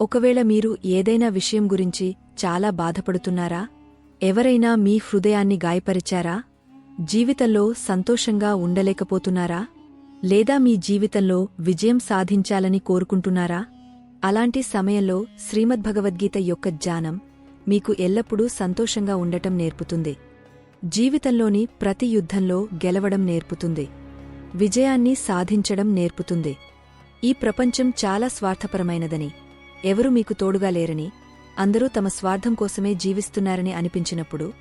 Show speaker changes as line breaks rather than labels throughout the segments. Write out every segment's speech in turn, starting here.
ఒకవేళ మీరు ఏదైనా విషయం గురించి చాలా బాధపడుతున్నారా? ఎవరైనా మీ హృదయాన్ని గాయపరిచారా? జీవితంలో సంతోషంగా ఉండలేకపోతున్నారా? లేదా మీ జీవితంలో విజయం సాధించాలని కోరుకుంటున్నారా? అలాంటి సమయంలో శ్రీమద్భగవద్గీత యొక్క జ్ఞానం మీకు ఎల్లప్పుడూ సంతోషంగా ఉండటం నేర్పుతుంది. జీవితంలోని ప్రతి యుద్ధంలో గెలవడం నేర్పుతుంది. విజయాన్ని సాధించడం నేర్పుతుంది. ఈ ప్రపంచం చాలా స్వార్థపరమైనదని. ఎవరూ మీకు తోడుగా లేరని అందరూ తమ స్వార్థం కోసమే జీవిస్తున్నారని అనిపించినప్పుడు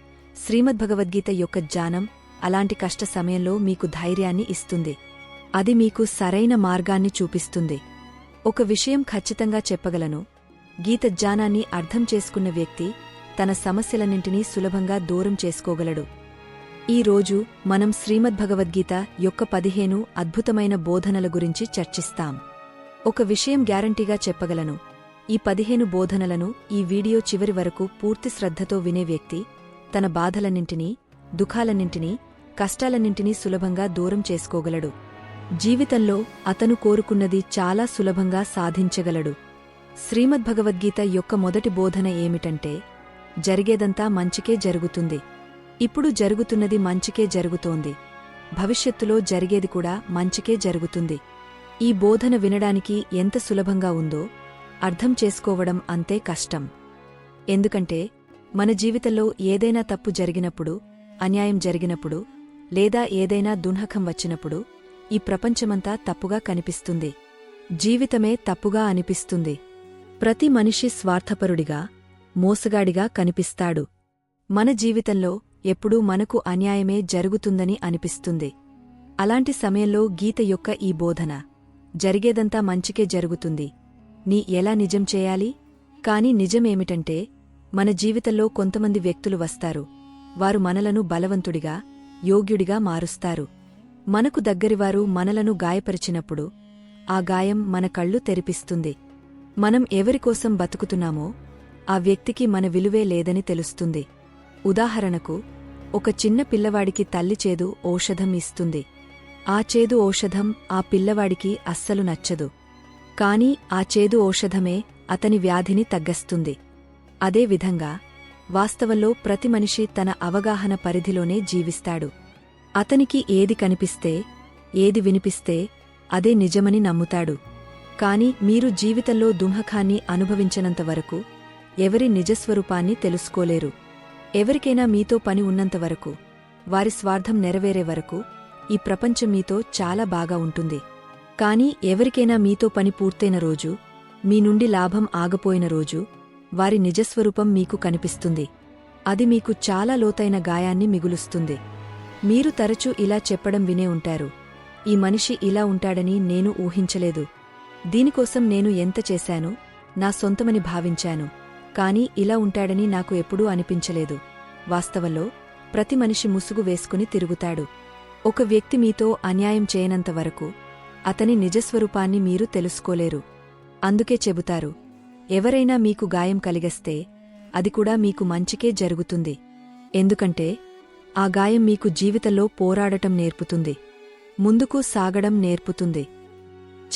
శ్రీమద్భగవద్గీత యొక్క జ్ఞానం అలాంటి కష్ట సమయంలో మీకు ధైర్యాన్ని ఇస్తుంది. అది మీకు సరైన మార్గాన్ని చూపిస్తుంది. ఒక విషయం ఖచ్చితంగా చెప్పగలను. గీత జ్ఞానాన్ని అర్థం చేసుకున్న వ్యక్తి తన సమస్యలన్నింటినీ సులభంగా దూరం చేసుకోగలడు. ఈ రోజు మనం శ్రీమద్భగవద్గీత యొక్క పదిహేను అద్భుతమైన బోధనల గురించి చర్చిస్తాం. ఒక విషయం గ్యారంటీగా చెప్పగలను. ఈ పదిహేను బోధనలను ఈ వీడియో చివరి వరకు పూర్తి శ్రద్ధతో వినే వ్యక్తి తన బాధలన్నింటినీ దుఃఖాలన్నింటినీ కష్టాలన్నింటినీ సులభంగా దూరం చేసుకోగలడు. జీవితంలో అతను కోరుకున్నది చాలా సులభంగా సాధించగలడు. శ్రీమద్భగవద్గీత యొక్క మొదటి బోధన ఏమిటంటే జరిగేదంతా మంచికే జరుగుతుంది. ఇప్పుడు జరుగుతున్నది మంచికే జరుగుతోంది. భవిష్యత్తులో జరిగేది కూడా మంచికే జరుగుతుంది. ఈ బోధన వినడానికి ఎంత సులభంగా ఉందో అర్థం చేసుకోవడం అంతే కష్టం. ఎందుకంటే మన జీవితంలో ఏదైనా తప్పు జరిగినప్పుడు అన్యాయం జరిగినప్పుడు లేదా ఏదైనా దున్హకం వచ్చినప్పుడు ఈ ప్రపంచమంతా తప్పుగా కనిపిస్తుంది. జీవితమే తప్పుగా అనిపిస్తుంది. ప్రతి మనిషి స్వార్థపరుడిగా మోసగాడిగా కనిపిస్తాడు. మన జీవితంలో ఎప్పుడూ మనకు అన్యాయమే జరుగుతుందని అనిపిస్తుంది. అలాంటి సమయంలో గీత యొక్క ఈ బోధన జరిగేదంతా మంచికే జరుగుతుంది. నీ ఎలా నిజం చేయాలి? కాని నిజమేమిటంటే మన జీవితంలో కొంతమంది వ్యక్తులు వస్తారు. వారు మనలను బలవంతుడిగా యోగ్యుడిగా మారుస్తారు. మనకు దగ్గరివారు మనలను గాయపరిచినప్పుడు ఆ గాయం మన కళ్ళు తెరిపిస్తుంది. మనం ఎవరికోసం బతుకుతున్నామో ఆ వ్యక్తికి మన విలువే లేదని తెలుస్తుంది. ఉదాహరణకు ఒక చిన్న పిల్లవాడికి తల్లి చేదు ఔషధం ఇస్తుంది. ఆ చేదు ఔషధం ఆ పిల్లవాడికి అస్సలు నచ్చదు. కాని ఆ చేదు ఔషధమే అతని వ్యాధిని తగ్గస్తుంది. అదేవిధంగా వాస్తవంలో ప్రతి మనిషి తన అవగాహన పరిధిలోనే జీవిస్తాడు. అతనికి ఏది కనిపిస్తే ఏది వినిపిస్తే అదే నిజమని నమ్ముతాడు. కాని మీరు జీవితంలో దుంహకాన్ని అనుభవించనంతవరకు ఎవరి నిజస్వరూపాన్ని తెలుసుకోలేరు. ఎవరికైనా మీతో పని ఉన్నంతవరకు వారి స్వార్థం నెరవేరే వరకు ఈ ప్రపంచం మీతో చాలా బాగా ఉంటుంది. కాని ఎవరికైనా మీతో పని పూర్తయిన రోజు మీ నుండి లాభం ఆగపోయిన రోజు వారి నిజస్వరూపం మీకు కనిపిస్తుంది. అది మీకు చాలా లోతైన గాయాన్ని మిగులుస్తుంది. మీరు తరచూ ఇలా చెప్పడం వినే ఉంటారు. ఈ మనిషి ఇలా ఉంటాడని నేను ఊహించలేదు. దీనికోసం నేను ఎంత చేశాను? నా సొంతమని భావించాను. కాని ఇలా ఉంటాడని నాకు ఎప్పుడూ అనిపించలేదు. వాస్తవంలో ప్రతి మనిషి ముసుగు వేసుకుని తిరుగుతాడు. ఒక వ్యక్తి మీతో అన్యాయం చేయనంతవరకు అతని నిజస్వరూపాన్ని మీరు తెలుసుకోలేరు. అందుకే చెబుతారు ఎవరైనా మీకు గాయం కలిగస్తే అది కూడా మీకు మంచికే జరుగుతుంది. ఎందుకంటే ఆ గాయం మీకు జీవితంలో పోరాడటం నేర్పుతుంది ముందుకు సాగడం నేర్పుతుంది.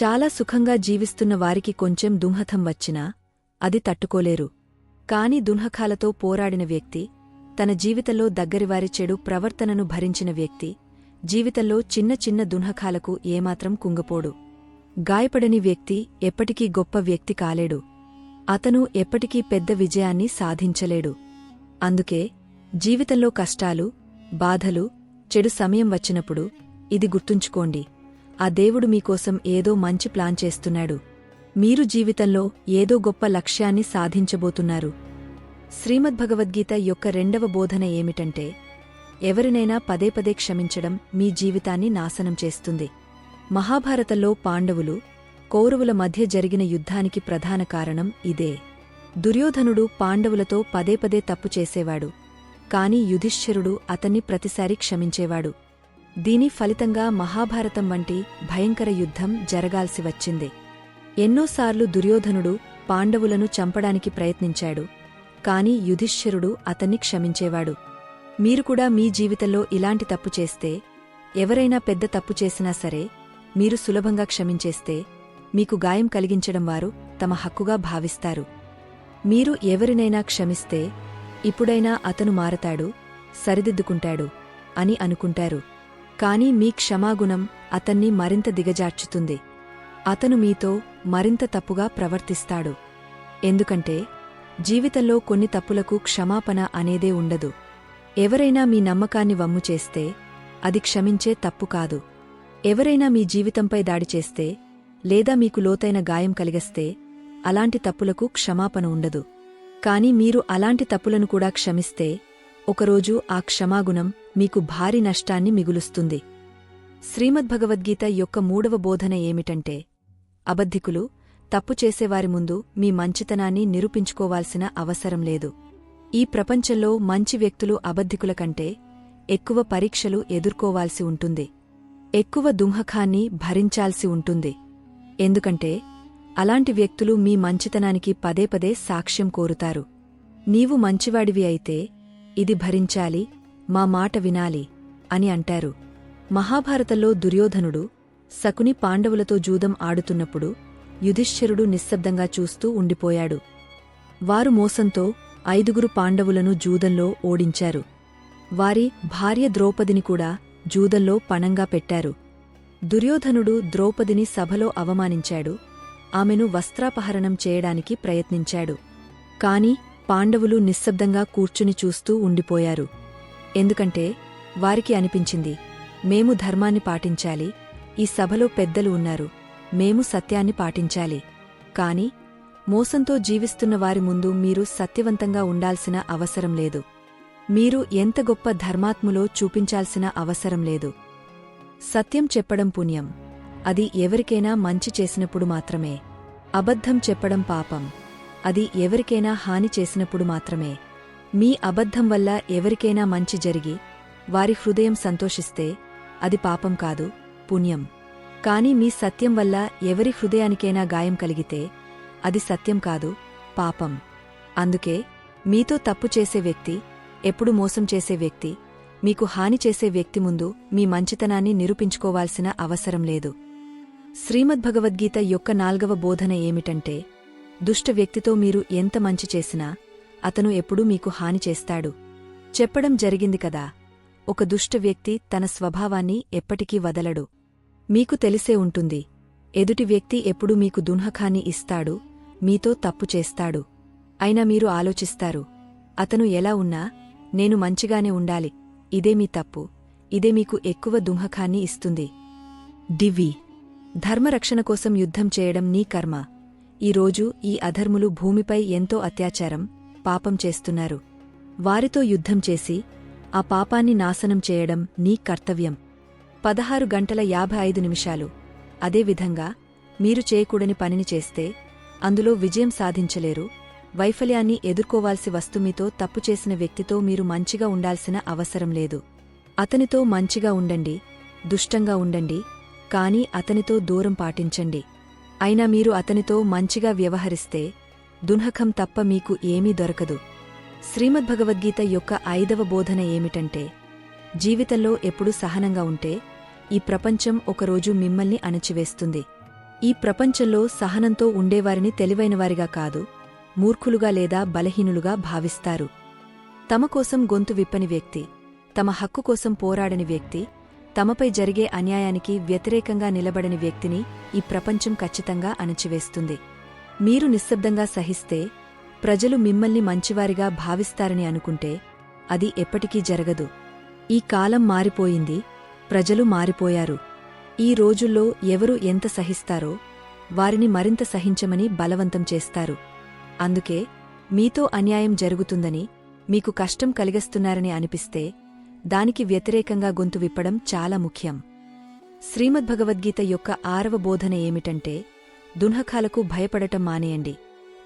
చాలా సుఖంగా జీవిస్తున్న వారికి కొంచెం దుంహతం వచ్చినా అది తట్టుకోలేరు. కాని దున్హకాలతో పోరాడిన వ్యక్తి తన జీవితంలో దగ్గరివారి చెడు ప్రవర్తనను భరించిన వ్యక్తి జీవితంలో చిన్న చిన్న దున్హకాలకు ఏమాత్రం కుంగపోడు. గాయపడని వ్యక్తి ఎప్పటికీ గొప్ప వ్యక్తి కాలేడు. అతను ఎప్పటికీ పెద్ద విజయాన్ని సాధించలేడు. అందుకే జీవితంలో కష్టాలు బాధలు చెడు సమయం వచ్చినప్పుడు ఇది గుర్తుంచుకోండి. ఆ దేవుడు మీకోసం ఏదో మంచి ప్లాన్ చేస్తున్నాడు. మీరు జీవితంలో ఏదో గొప్ప లక్ష్యాన్ని సాధించబోతున్నారు. శ్రీమద్భగవద్గీత యొక్క రెండవ బోధన ఏమిటంటే ఎవరినైనా పదే పదే క్షమించడం మీ జీవితాన్ని నాశనం చేస్తుంది. మహాభారతంలో పాండవులు కౌరవుల మధ్య జరిగిన యుద్ధానికి ప్రధాన కారణం ఇదే. దుర్యోధనుడు పాండవులతో పదే పదే తప్పు చేసేవాడు. కాని యుధిష్ఠిరుడు అతన్ని ప్రతిసారి క్షమించేవాడు. దీని ఫలితంగా మహాభారతం వంటి భయంకర యుద్ధం జరగాల్సి వచ్చింది. ఎన్నోసార్లు దుర్యోధనుడు పాండవులను చంపడానికి ప్రయత్నించాడు. కాని యుధిష్ఠిరుడు అతన్ని క్షమించేవాడు. మీరు కూడా మీ జీవితంలో ఇలాంటి తప్పు చేస్తే ఎవరైనా పెద్ద తప్పు చేసినా సరే మీరు సులభంగా క్షమించేస్తే మీకు గాయం కలిగించడం వారు తమ హక్కుగా భావిస్తారు. మీరు ఎవరినైనా క్షమిస్తే ఇప్పుడైనా అతను మారతాడు సరిదిద్దుకుంటాడు అని అనుకుంటారు. కాని మీ క్షమాగుణం అతన్ని మరింత దిగజార్చుతుంది. అతను మీతో మరింత తప్పుగా ప్రవర్తిస్తాడు. ఎందుకంటే జీవితంలో కొన్ని తప్పులకు క్షమాపణ అనేదే ఉండదు. ఎవరైనా మీ నమ్మకాన్ని వమ్ము చేస్తే అది క్షమించే తప్పు కాదు. ఎవరైనా మీ జీవితంపై దాడి చేస్తే లేదా మీకు లోతైన గాయం కలిగస్తే అలాంటి తప్పులకు క్షమాపణ ఉండదు. కాని మీరు అలాంటి తప్పులను కూడా క్షమిస్తే ఒకరోజు ఆ క్షమాగుణం మీకు భారీ నష్టాన్ని మిగులుస్తుంది. శ్రీమద్భగవద్గీత యొక్క మూడవ బోధన ఏమిటంటే అబద్ధికులు తప్పు చేసేవారి ముందు మీ మంచితనాన్ని నిరూపించుకోవాల్సిన అవసరం లేదు. ఈ ప్రపంచంలో మంచి వ్యక్తులు అబద్ధికుల కంటే ఎక్కువ పరీక్షలు ఎదుర్కోవాల్సి ఉంటుంది. ఎక్కువ దుంహకాన్ని భరించాల్సి ఉంటుంది. ఎందుకంటే అలాంటి వ్యక్తులు మీ మంచితనానికి పదే పదే సాక్ష్యం కోరుతారు. నీవు మంచివాడివి అయితే ఇది భరించాలి మా మాట వినాలి అని అంటారు. మహాభారతంలో దుర్యోధనుడు శకుని పాండవులతో జూదం ఆడుతున్నప్పుడు యుధిష్ఠిరుడు నిశ్శబ్దంగా చూస్తూ ఉండిపోయాడు. వారు మోసంతో ఐదుగురు పాండవులను జూదంలో ఓడించారు. వారి భార్య ద్రౌపదిని కూడా జూదంలో పణంగా పెట్టారు. దుర్యోధనుడు ద్రౌపదిని సభలో అవమానించాడు. ఆమెను వస్త్రాపహరణం చేయడానికి ప్రయత్నించాడు. కాని పాండవులు నిశ్శబ్దంగా కూర్చుని చూస్తూ ఉండిపోయారు. ఎందుకంటే వారికి అనిపించింది మేము ధర్మాన్ని పాటించాలి. ఈ సభలో పెద్దలు ఉన్నారు. మేము సత్యాన్ని పాటించాలి. కాని మోసంతో జీవిస్తున్న వారి ముందు మీరు సత్యవంతంగా ఉండాల్సిన అవసరం లేదు. మీరు ఎంత గొప్ప ధర్మాత్ములో చూపించాల్సిన అవసరం లేదు. సత్యం చెప్పడం పుణ్యం. అది ఎవరికైనా మంచి చేసినప్పుడు మాత్రమే. అబద్ధం చెప్పడం పాపం. అది ఎవరికైనా హాని చేసినప్పుడు మాత్రమే. మీ అబద్ధం వల్ల ఎవరికైనా మంచి జరిగి వారి హృదయం సంతోషిస్తే అది పాపం కాదు పుణ్యం. కాని మీ సత్యం వల్ల ఎవరి హృదయానికైనా గాయం కలిగితే అది సత్యం కాదు పాపం. అందుకే మీతో తప్పు చేసే వ్యక్తి ఎప్పుడు మోసం చేసే వ్యక్తి మీకు హాని చేసే వ్యక్తి ముందు మీ మంచితనాన్ని నిరూపించుకోవాల్సిన అవసరం లేదు. శ్రీమద్భగవద్గీత యొక్క నాల్గవ బోధన ఏమిటంటే దుష్ట వ్యక్తితో మీరు ఎంత మంచి చేసినా అతను ఎప్పుడూ మీకు హాని చేస్తాడు. చెప్పడం జరిగింది కదా ఒక దుష్ట వ్యక్తి తన స్వభావాన్ని ఎప్పటికీ వదలడు. మీకు తెలిసే ఉంటుంది ఎదుటి వ్యక్తి ఎప్పుడు మీకు దున్హఖాన్ని ఇస్తాడు మీతో తప్పు చేస్తాడు. అయినా మీరు ఆలోచిస్తారు అతను ఎలా ఉన్నా నేను మంచిగానే ఉండాలి ఇదే మీ తప్పు ఇదే మీకు ఎక్కువ దుంహకాన్ని ఇస్తుంది. దివి ధర్మరక్షణ కోసం యుద్ధం చేయడం నీ కర్మ. ఈరోజు ఈ అధర్ములు భూమిపై ఎంతో అత్యాచారం పాపం చేస్తున్నారు. వారితో యుద్ధం చేసి ఆ పాపాన్ని నాశనం చేయడం నీ కర్తవ్యం. పదహారు గంటల యాభై ఐదు నిమిషాలు. అదేవిధంగా మీరు చేయకూడని పనిని చేస్తే అందులో విజయం సాధించలేరు. వైఫల్యాన్ని ఎదుర్కోవాల్సి వస్తుమీతో తప్పు చేసిన వ్యక్తితో మీరు మంచిగా ఉండాల్సిన అవసరం లేదు. అతనితో మంచిగా ఉండండి దుష్టంగా ఉండండి కానీ అతనితో దూరం పాటించండి. అయినా మీరు అతనితో మంచిగా వ్యవహరిస్తే దున్హకం తప్ప మీకు ఏమీ దొరకదు. శ్రీమద్భగవద్గీత యొక్క ఐదవ బోధన ఏమిటంటే జీవితంలో ఎప్పుడు సహనంగా ఉంటే ఈ ప్రపంచం ఒకరోజు మిమ్మల్ని అణచివేస్తుంది. ఈ ప్రపంచంలో సహనంతో ఉండేవారిని తెలివైనవారిగా కాదు మూర్ఖులుగా లేదా బలహీనులుగా భావిస్తారు. తమ కోసం గొంతు విప్పని వ్యక్తి తమ హక్కు కోసం పోరాడని వ్యక్తి తమపై జరిగే అన్యాయానికి వ్యతిరేకంగా నిలబడని వ్యక్తిని ఈ ప్రపంచం ఖచ్చితంగా అణచివేస్తుంది. మీరు నిశ్శబ్దంగా సహిస్తే ప్రజలు మిమ్మల్ని మంచివారిగా భావిస్తారని అనుకుంటే అది ఎప్పటికీ జరగదు. ఈ కాలం మారిపోయింది ప్రజలు మారిపోయారు. ఈ రోజుల్లో ఎవరు ఎంత సహిస్తారో వారిని మరింత సహించమని బలవంతం చేస్తారు. అందుకే మీతో అన్యాయం జరుగుతుందని మీకు కష్టం కలిగస్తున్నారని అనిపిస్తే దానికి వ్యతిరేకంగా గొంతు విప్పడం చాలా ముఖ్యం. శ్రీమద్భగవద్గీత యొక్క ఆరవ బోధన ఏమిటంటే దున్హకాలకు భయపడటం మానేయండి.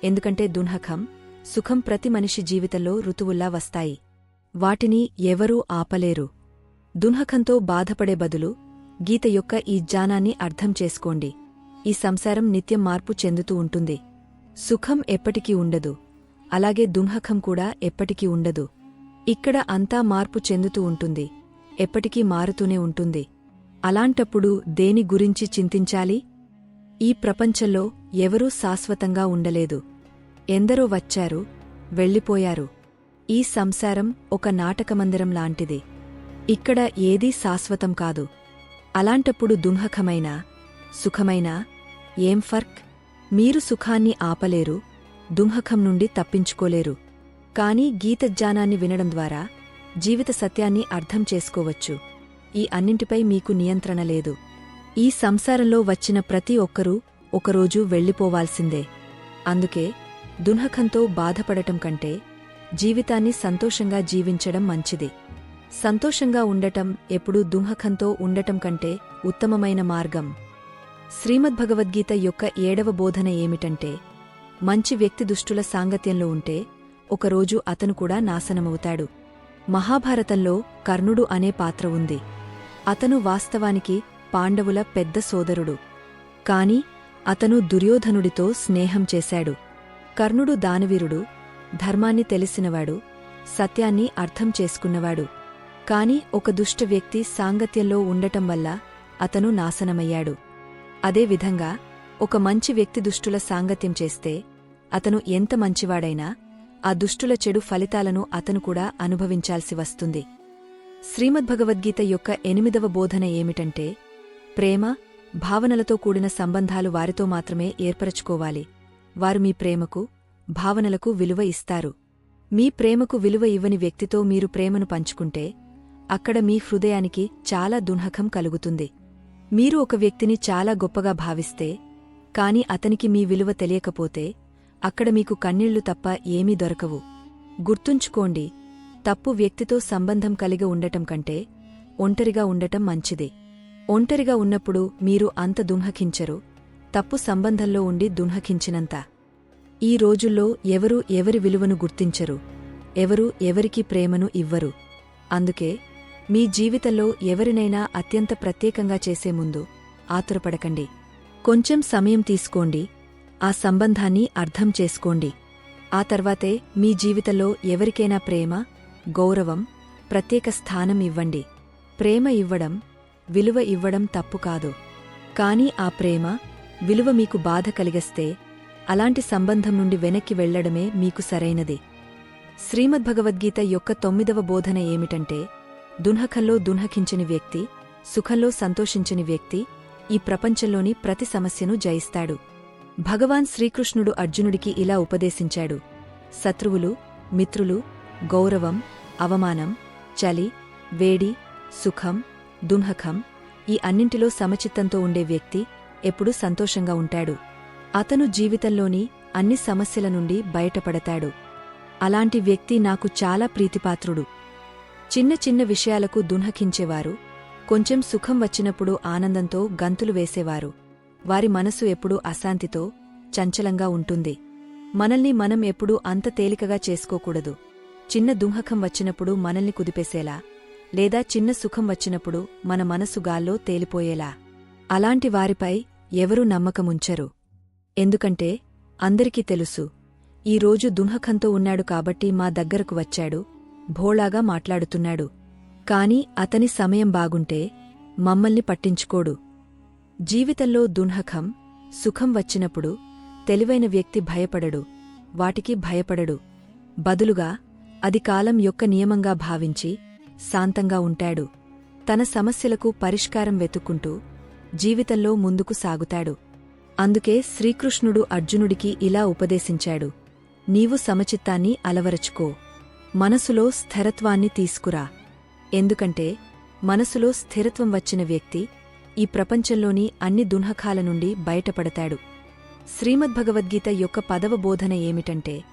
ఎందుకంటే దున్హకం సుఖం ప్రతి మనిషి జీవితంలో ఋతువుల్లా వస్తాయి. వాటిని ఎవరూ ఆపలేరు. దున్హకంతో బాధపడే బదులు గీత యొక్క ఈ జ్ఞానాన్ని అర్థం చేసుకోండి. ఈ సంసారం నిత్యం మార్పు చెందుతూ ఉంటుంది. సుఖం ఎప్పటికీ ఉండదు. అలాగే దుంహకం కూడా ఎప్పటికీ ఉండదు. ఇక్కడ అంతా మార్పు చెందుతూ ఉంటుంది. ఎప్పటికీ మారుతూనే ఉంటుంది. అలాంటప్పుడు దేని గురించి చింతించాలి? ఈ ప్రపంచంలో ఎవరూ శాశ్వతంగా ఉండలేదు. ఎందరో వచ్చారు వెళ్ళిపోయారు. ఈ సంసారం ఒక నాటకమందిరం లాంటిది. ఇక్కడ ఏదీ శాశ్వతం కాదు. అలాంటప్పుడు దుంహకమైన సుఖమైన ఏం ఫర్క్? మీరు సుఖాన్ని ఆపలేరు దుంహకం నుండి తప్పించుకోలేరు. కాని గీతజ్ఞానాన్ని వినడం ద్వారా జీవిత సత్యాన్ని అర్థం చేసుకోవచ్చు. ఈ అన్నింటిపై మీకు నియంత్రణ లేదు. ఈ సంసారంలో వచ్చిన ప్రతి ఒక్కరూ ఒకరోజు వెళ్ళిపోవాల్సిందే. అందుకే దున్హకంతో బాధపడటం కంటే జీవితాన్ని సంతోషంగా జీవించడం మంచిది. సంతోషంగా ఉండటం ఎప్పుడూ దుంహకంతో ఉండటం కంటే ఉత్తమమైన మార్గం. శ్రీమద్భగవద్గీత యొక్క ఏడవ బోధన ఏమిటంటే మంచి వ్యక్తి దుష్టుల సాంగత్యంలో ఉంటే ఒకరోజు అతను కూడా నాశనమవుతాడు. మహాభారతంలో కర్ణుడు అనే పాత్ర ఉంది. అతను వాస్తవానికి పాండవుల పెద్ద సోదరుడు. కాని అతను దుర్యోధనుడితో స్నేహం చేశాడు. కర్ణుడు దానవీరుడు ధర్మాన్ని తెలిసినవాడు సత్యాన్ని అర్థం చేసుకున్నవాడు. కాని ఒక దుష్ట వ్యక్తి సాంగత్యంలో ఉండటం వల్ల అతను నాశనమయ్యాడు. అదేవిధంగా ఒక మంచి వ్యక్తి దుష్టుల సాంగత్యం చేస్తే అతను ఎంత మంచివాడైనా ఆ దుష్టుల చెడు ఫలితాలను అతను కూడా అనుభవించాల్సి వస్తుంది. శ్రీమద్భగవద్గీత యొక్క ఎనిమిదవ బోధన ఏమిటంటే ప్రేమ భావనలతో కూడిన సంబంధాలు వారితో మాత్రమే ఏర్పరచుకోవాలి. వారు మీ ప్రేమకు భావనలకు విలువ ఇస్తారు. మీ ప్రేమకు విలువ ఇవ్వని వ్యక్తితో మీరు ప్రేమను పంచుకుంటే అక్కడ మీ హృదయానికి చాలా దున్హకం కలుగుతుంది. మీరు ఒక వ్యక్తిని చాలా గొప్పగా భావిస్తే కాని అతనికి మీ విలువ తెలియకపోతే అక్కడ మీకు కన్నీళ్ళు తప్ప ఏమీ దొరకవు. గుర్తుంచుకోండి తప్పు వ్యక్తితో సంబంధం కలిగి ఉండటం కంటే ఒంటరిగా ఉండటం మంచిది. ఒంటరిగా ఉన్నప్పుడు మీరు అంత దుంహకించరు తప్పు సంబంధంలో ఉండి దుంహకించినంత ఈ రోజుల్లో ఎవరూ ఎవరి విలువను గుర్తించరు ఎవరూ ఎవరికి ప్రేమను ఇవ్వరు. అందుకే మీ జీవితంలో ఎవరినైనా అత్యంత ప్రత్యేకంగా చేసే ముందు ఆతురపడకండి. కొంచెం సమయం తీసుకోండి. ఆ సంబంధాన్ని అర్థం చేసుకోండి. ఆ తర్వాతే మీ జీవితంలో ఎవరికైనా ప్రేమ గౌరవం ప్రత్యేక స్థానం ఇవ్వండి. ప్రేమ ఇవ్వడం విలువ ఇవ్వడం తప్పు కాదు. కాని ఆ ప్రేమ విలువ మీకు బాధ కలిగస్తే అలాంటి సంబంధం నుండి వెనక్కి వెళ్ళడమే మీకు సరైనది. శ్రీమద్భగవద్గీత యొక్క తొమ్మిదవ బోధన ఏమిటంటే దున్హకంలో దున్హకించని వ్యక్తి సుఖంలో సంతోషించని వ్యక్తి ఈ ప్రపంచంలోని ప్రతి సమస్యను జయిస్తాడు. భగవాన్ శ్రీకృష్ణుడు అర్జునుడికి ఇలా ఉపదేశించాడు. శత్రువులు మిత్రులు గౌరవం అవమానం చలి వేడి సుఖం దున్హకం ఈ అన్నింటిలో సమచిత్తంతో ఉండే వ్యక్తి ఎప్పుడూ సంతోషంగా ఉంటాడు. అతను జీవితంలోని అన్ని సమస్యల నుండి బయటపడతాడు. అలాంటి వ్యక్తి నాకు చాలా ప్రీతిపాత్రుడు. చిన్న చిన్న విషయాలకు దున్హకించేవారు. కొంచెం సుఖం వచ్చినప్పుడు ఆనందంతో గంతులు వేసేవారు. వారి మనసు ఎప్పుడూ అశాంతితో చంచలంగా ఉంటుంది. మనల్ని మనం ఎప్పుడూ అంత తేలికగా చేసుకోకూడదు. చిన్న దుంహకం వచ్చినప్పుడు మనల్ని కుదిపేసేలా లేదా చిన్న సుఖం వచ్చినప్పుడు మన మనసు గాల్లో తేలిపోయేలా. అలాంటి వారిపై ఎవరూ నమ్మకముంచరు. ఎందుకంటే అందరికీ తెలుసు ఈ రోజు దుంహకంతో ఉన్నాడు కాబట్టి మా దగ్గరకు వచ్చాడు భోళాగా మాట్లాడుతున్నాడు. కాని అతని సమయం బాగుంటే మమ్మల్ని పట్టించుకోడు. జీవితంలో దున్హఖం సుఖం వచ్చినప్పుడు తెలివైన వ్యక్తి భయపడడు. వాటికి భయపడడు. బదులుగా అది కాలం యొక్క నియమంగా భావించి శాంతంగా ఉంటాడు. తన సమస్యలకు పరిష్కారం వెతుక్కుంటూ జీవితంలో ముందుకు సాగుతాడు. అందుకే శ్రీకృష్ణుడు అర్జునుడికి ఇలా ఉపదేశించాడు. నీవు సమచిత్తాన్ని అలవరచుకో. మనసులో స్థిరత్వాన్ని తీసుకురా. ఎందుకంటే మనసులో స్థిరత్వం వచ్చిన వ్యక్తి ఈ ప్రపంచంలోని అన్ని దున్హకాల నుండి బయటపడతాడు. శ్రీమద్భగవద్గీత యొక్క పదవ బోధన ఏమిటంటే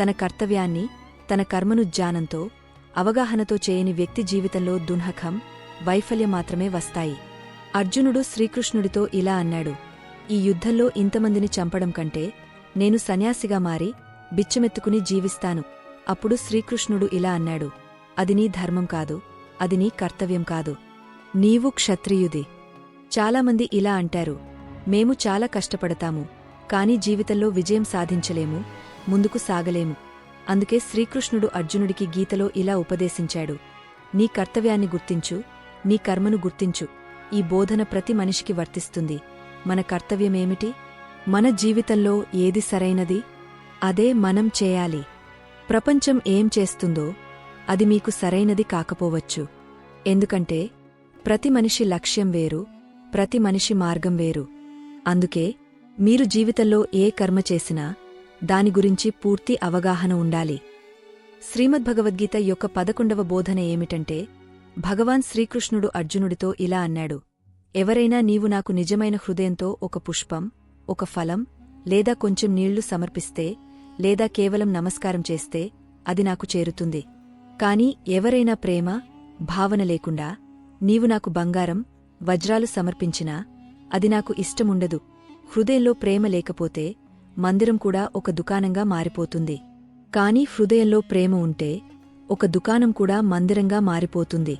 తన కర్తవ్యాన్ని తన కర్మను జ్ఞానంతో అవగాహనతో చేయని వ్యక్తి జీవితంలో దున్హకం వైఫల్యం మాత్రమే వస్తాయి. అర్జునుడు శ్రీకృష్ణుడితో ఇలా అన్నాడు ఈ యుద్ధంలో ఇంతమందిని చంపడం కంటే నేను సన్యాసిగా మారి బిచ్చమెత్తుకుని జీవిస్తాను. అప్పుడు శ్రీకృష్ణుడు ఇలా అన్నాడు అది నీ ధర్మం కాదు అది నీ కర్తవ్యం కాదు నీవు క్షత్రియుది. చాలామంది ఇలా అంటారు మేము చాలా కష్టపడతాము కాని జీవితంలో విజయం సాధించలేము ముందుకు సాగలేము. అందుకే శ్రీకృష్ణుడు అర్జునుడికి గీతలో ఇలా ఉపదేశించాడు నీ కర్తవ్యాన్ని గుర్తించు నీ కర్మను గుర్తించు ఈ బోధన ప్రతి మనిషికి వర్తిస్తుంది. మన కర్తవ్యమేమిటి? మన జీవితంలో ఏది సరైనది? అదే మనం చేయాలి. ప్రపంచం ఏం చేస్తుందో అది మీకు సరైనది కాకపోవచ్చు. ఎందుకంటే ప్రతి మనిషి లక్ష్యం వేరు ప్రతి మనిషి మార్గం వేరు. అందుకే మీరు జీవితంలో ఏ కర్మ చేసినా దాని గురించి పూర్తి అవగాహన ఉండాలి. శ్రీమద్భగవద్గీత యొక్క పదకొండవ బోధన ఏమిటంటే భగవాన్ శ్రీకృష్ణుడు అర్జునుడితో ఇలా అన్నాడు ఎవరైనా నీవు నాకు నిజమైన హృదయంతో ఒక పుష్పం ఒక ఫలం లేదా కొంచెం నీళ్ళు సమర్పిస్తే లేదా కేవలం నమస్కారం చేస్తే అది నాకు చేరుతుంది. కాని ఎవరైనా ప్రేమ భావన లేకుండా నీవు నాకు బంగారం వజ్రాలు సమర్పించినా అది నాకు ఇష్టముండదు. హృదయంలో ప్రేమ లేకపోతే మందిరం కూడా ఒక దుకాణంగా మారిపోతుంది. కాని హృదయంలో ప్రేమ ఉంటే ఒక దుకాణం కూడా మందిరంగా మారిపోతుంది.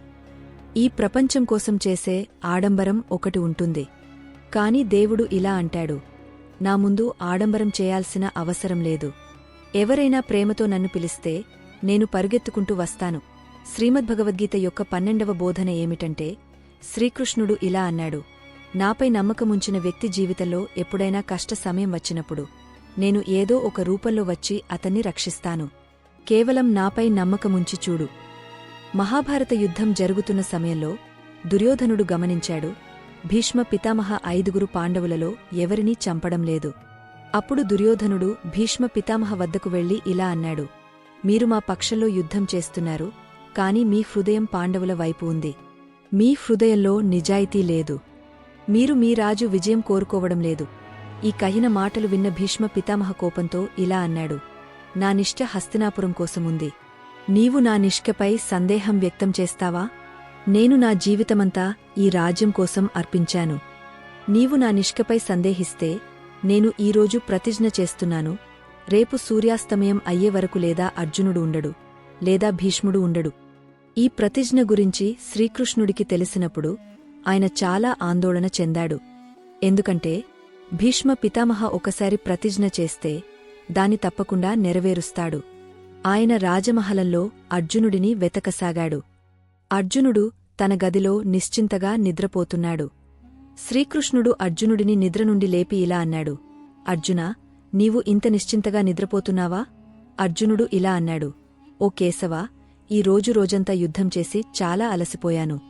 ఈ ప్రపంచం కోసం చేసే ఆడంబరం ఒకటి ఉంటుంది. కాని దేవుడు ఇలా అంటాడు నా ముందు ఆడంబరం చేయాల్సిన అవసరం లేదు. ఎవరైనా ప్రేమతో నన్ను పిలిస్తే నేను పరుగెత్తుకుంటూ వస్తాను. శ్రీమద్భగవద్గీత యొక్క పన్నెండవ బోధన ఏమిటంటే శ్రీకృష్ణుడు ఇలా అన్నాడు నాపై నమ్మకముంచిన వ్యక్తి జీవితంలో ఎప్పుడైనా కష్ట సమయం వచ్చినప్పుడు నేను ఏదో ఒక రూపంలో వచ్చి అతన్ని రక్షిస్తాను. కేవలం నాపై నమ్మకముంచి చూడు. మహాభారత యుద్ధం జరుగుతున్న సమయంలో దుర్యోధనుడు గమనించాడు భీష్మ పితామహ ఐదుగురు పాండవులలో ఎవరినీ చంపడం లేదు. అప్పుడు దుర్యోధనుడు భీష్మ పితామహ వద్దకు వెళ్ళి ఇలా అన్నాడు మీరు మా పక్షంలో యుద్ధం చేస్తున్నారు కాని మీ హృదయం పాండవుల వైపు ఉంది. మీ హృదయంలో నిజాయితీ లేదు. మీరు మీ రాజు విజయం కోరుకోవడం లేదు. ఈ కహిన మాటలు విన్న భీష్మ పితామహ కోపంతో ఇలా అన్నాడు నా నిష్ట హస్తినాపురం కోసముంది నీవు నా నిష్కపై సందేహం వ్యక్తం చేస్తావా? నేను నా జీవితమంతా ఈ రాజ్యం కోసం అర్పించాను. నీవు నా నిష్కపై సందేహిస్తే నేను ఈరోజు ప్రతిజ్ఞ చేస్తున్నాను. రేపు సూర్యాస్తమయం అయ్యే వరకు లేదా అర్జునుడు ఉండడు లేదా భీష్ముడు ఉండడు. ఈ ప్రతిజ్ఞ గురించి శ్రీకృష్ణుడికి తెలిసినప్పుడు ఆయన చాలా ఆందోళన చెందాడు. ఎందుకంటే భీష్మ పితామహ ఒకసారి ప్రతిజ్ఞ చేస్తే దాని తప్పకుండా నెరవేరుస్తాడు. ఆయన రాజమహలంలో అర్జునుడిని వెతకసాగాడు. అర్జునుడు తన గదిలో నిశ్చింతగా నిద్రపోతున్నాడు. శ్రీకృష్ణుడు అర్జునుడిని నిద్ర నుండి లేపి ఇలా అన్నాడు. అర్జునా నీవు ఇంత నిశ్చింతగా నిద్రపోతున్నావా? అర్జునుడు ఇలా అన్నాడు. ఓ కేశవా ఈ రోజు రోజంతా యుద్ధం చేసి చాలా అలసిపోయాను.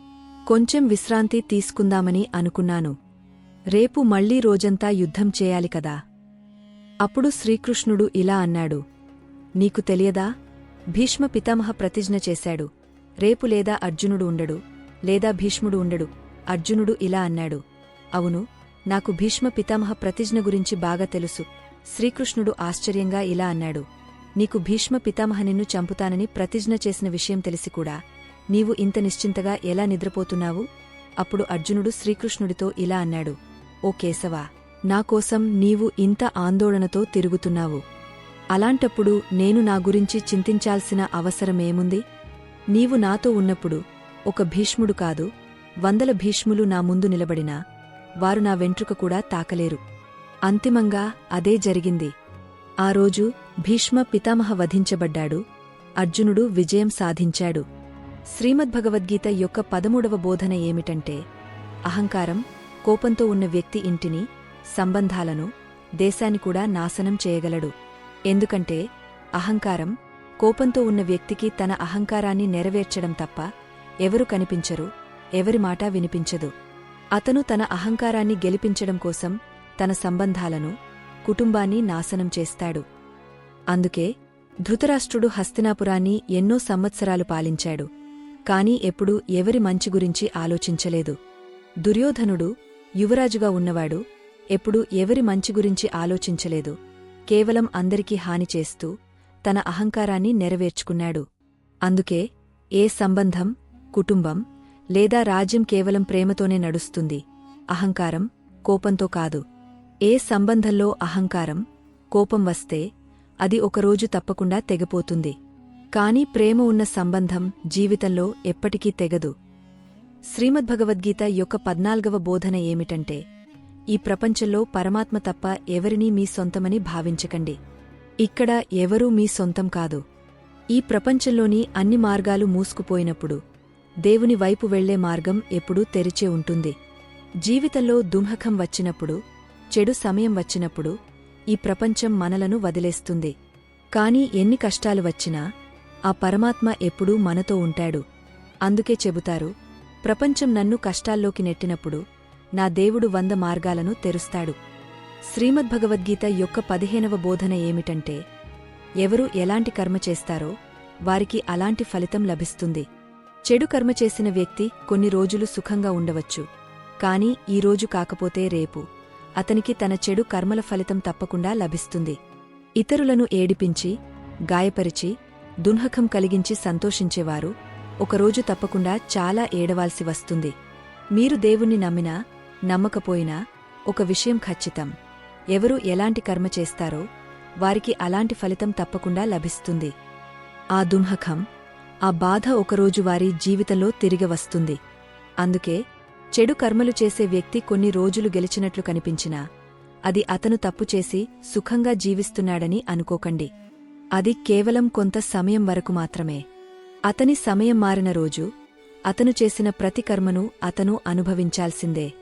కొంచెం విశ్రాంతి తీసుకుందామని అనుకున్నాను. రేపు మళ్ళీ రోజంతా యుద్ధం చేయాలి కదా. అప్పుడు శ్రీకృష్ణుడు ఇలా అన్నాడు. నీకు తెలియదా? భీష్మ పితామహ ప్రతిజ్ఞ చేశాడు. రేపు లేదా అర్జునుడు ఉండడు. లేదా భీష్ముడు ఉండడు. అర్జునుడు ఇలా అన్నాడు. అవును నాకు భీష్మ పితామహ ప్రతిజ్ఞ గురించి బాగా తెలుసు. శ్రీకృష్ణుడు ఆశ్చర్యంగా ఇలా అన్నాడు. నీకు భీష్మ పితామహ నిన్ను చంపుతానని ప్రతిజ్ఞ చేసిన విషయం తెలిసి కూడా నీవు ఇంత నిశ్చింతగా ఎలా నిద్రపోతున్నావు? అప్పుడు అర్జునుడు శ్రీకృష్ణుడితో ఇలా అన్నాడు. ఓ కేశవా నాకోసం నీవు ఇంత ఆందోళనతో తిరుగుతున్నావు. అలాంటప్పుడు నేను నా గురించి చింతించాల్సిన అవసరమేముంది నీవు నాతో ఉన్నప్పుడు ఒక భీష్ముడు కాదు వందల భీష్ములు నా ముందు నిలబడినా వారు నా వెంట్రుక కూడా తాకలేరు. అంతిమంగా అదే జరిగింది. ఆ రోజు భీష్మ పితామహ వధించబడ్డాడు. అర్జునుడు విజయం సాధించాడు. శ్రీమద్భగవద్గీత యొక్క పదమూడవ బోధన ఏమిటంటే అహంకారం కోపంతో ఉన్న వ్యక్తి ఇంటిని సంబంధాలను దేశాన్ని కూడా నాశనం చేయగలడు. ఎందుకంటే అహంకారం కోపంతో ఉన్న వ్యక్తికి తన అహంకారాన్ని నెరవేర్చడం తప్ప ఎవరు కనిపించరు ఎవరి మాట వినిపించదు. అతను తన అహంకారాన్ని గెలిపించడం కోసం తన సంబంధాలను కుటుంబాన్ని నాశనం చేస్తాడు. అందుకే ధృతరాష్ట్రుడు హస్తినాపురాన్ని ఎన్నో సంవత్సరాలు పాలించాడు. కాని ఎప్పుడూ ఎవరి మంచి గురించి ఆలోచించలేదు. దుర్యోధనుడు యువరాజుగా ఉన్నవాడు ఎప్పుడూ ఎవరి మంచి గురించి ఆలోచించలేదు. కేవలం అందరికీ హాని చేస్తూ తన అహంకారాన్ని నెరవేర్చుకున్నాడు. అందుకే ఏ సంబంధం కుటుంబం లేదా రాజ్యం కేవలం ప్రేమతోనే నడుస్తుంది. అహంకారం కోపంతో కాదు. ఏ సంబంధంలో అహంకారం కోపం వస్తే అది ఒకరోజు తప్పకుండా తెగపోతుంది. కాని ప్రేమ ఉన్న సంబంధం జీవితంలో ఎప్పటికీ తెగదు. శ్రీమద్భగవద్గీత యొక్క పద్నాల్గవ బోధన ఏమిటంటే ఈ ప్రపంచంలో పరమాత్మ తప్ప ఎవరినీ మీ సొంతమని భావించకండి. ఇక్కడ ఎవరూ మీ సొంతం కాదు. ఈ ప్రపంచంలోని అన్ని మార్గాలు మూసుకుపోయినప్పుడు దేవుని వైపు వెళ్ళే మార్గం ఎప్పుడూ తెరిచే ఉంటుంది. జీవితంలో దుంహకం వచ్చినప్పుడు చెడు సమయం వచ్చినప్పుడు ఈ ప్రపంచం మనలను వదిలేస్తుంది. కాని ఎన్ని కష్టాలు వచ్చినా ఆ పరమాత్మ ఎప్పుడూ మనతో ఉంటాడు. అందుకే చెబుతారు ప్రపంచం నన్ను కష్టాల్లోకి నెట్టినప్పుడు నా దేవుడు వంద మార్గాలను తెరుస్తాడు. శ్రీమద్భగవద్గీత యొక్క పదిహేనవ బోధన ఏమిటంటే ఎవరు ఎలాంటి కర్మ చేస్తారో వారికి అలాంటి ఫలితం లభిస్తుంది. చెడు కర్మ చేసిన వ్యక్తి కొన్ని రోజులు సుఖంగా ఉండవచ్చు. కాని ఈ రోజు కాకపోతే రేపు. అతనికి తన చెడు కర్మల ఫలితం తప్పకుండా లభిస్తుంది. ఇతరులను ఏడిపించి గాయపరిచి దున్హకం కలిగించి సంతోషించేవారు ఒకరోజు తప్పకుండా చాలా ఏడవాల్సి వస్తుంది. మీరు దేవుణ్ణి నమ్మినా నమ్మకపోయినా ఒక విషయం ఖచ్చితం. ఎవరు ఎలాంటి కర్మ చేస్తారో వారికి అలాంటి ఫలితం తప్పకుండా లభిస్తుంది. ఆ దుంహకం ఆ బాధ ఒకరోజు వారి జీవితంలో తిరిగి వస్తుంది. అందుకే చెడు కర్మలు చేసే వ్యక్తి కొన్ని రోజులు గెలిచినట్లు కనిపించినా అది అతను తప్పు చేసి సుఖంగా జీవిస్తున్నాడని అనుకోకండి. అది కేవలం కొంత సమయం వరకు మాత్రమే. అతని సమయం మారిన రోజు అతను చేసిన ప్రతి కర్మను అతను అనుభవించాల్సిందే.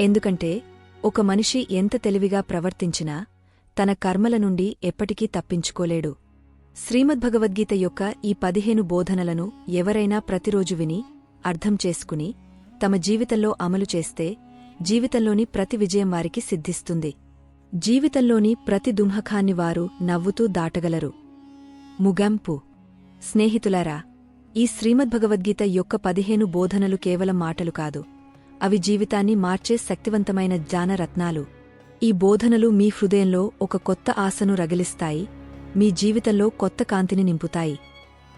ఎందుకంటే ఒక మనిషి ఎంత తెలివిగా ప్రవర్తించినా తన కర్మల నుండి ఎప్పటికీ తప్పించుకోలేడు. శ్రీమద్భగవద్గీత యొక్క ఈ పదిహేను బోధనలను ఎవరైనా ప్రతిరోజు విని అర్థం చేసుకుని తమ జీవితంలో అమలు చేస్తే జీవితంలోని ప్రతి విజయం వారికి సిద్ధిస్తుంది. జీవితంలోని ప్రతి దుంహకాన్ని వారు నవ్వుతూ దాటగలరు. ముగంపు. స్నేహితులారా ఈ శ్రీమద్భగవద్గీత యొక్క పదిహేను బోధనలు కేవలం మాటలు కాదు. అవి జీవితాన్ని మార్చే శక్తివంతమైన జానరత్నాలు ఈ బోధనలు మీ హృదయంలో ఒక కొత్త ఆశను రగిలిస్తాయి మీ జీవితంలో కొత్త కాంతిని నింపుతాయి.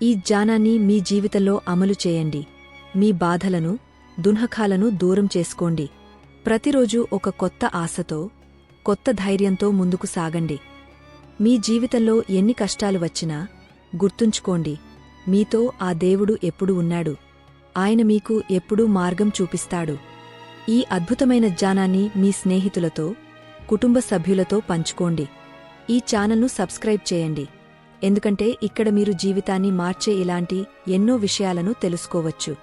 ఈ జ్ఞానాన్ని మీ జీవితంలో అమలు చేయండి. మీ బాధలను దున్హకాలను దూరం చేసుకోండి. ప్రతిరోజు ఒక కొత్త ఆశతో కొత్త ధైర్యంతో ముందుకు సాగండి. మీ జీవితంలో ఎన్ని కష్టాలు వచ్చినా గుర్తుంచుకోండి. మీతో ఆ దేవుడు ఎప్పుడు ఉన్నాడు? ఆయన మీకు ఎప్పుడూ మార్గం చూపిస్తాడు. ఈ అద్భుతమైన జ్ఞానాన్ని మీ స్నేహితులతో కుటుంబ సభ్యులతో పంచుకోండి. ఈ ఛానల్ను సబ్స్క్రైబ్ చేయండి. ఎందుకంటే ఇక్కడ మీరు జీవితాన్ని మార్చే ఇలాంటి ఎన్నో విషయాలను తెలుసుకోవచ్చు.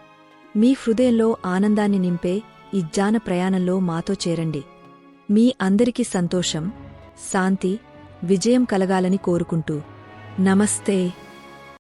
మీ హృదయంలో ఆనందాన్ని నింపే ఈ జ్ఞాన ప్రయాణంలో మాతో చేరండి. మీ అందరికీ సంతోషం శాంతి విజయం కలగాలని కోరుకుంటూ. నమస్తే!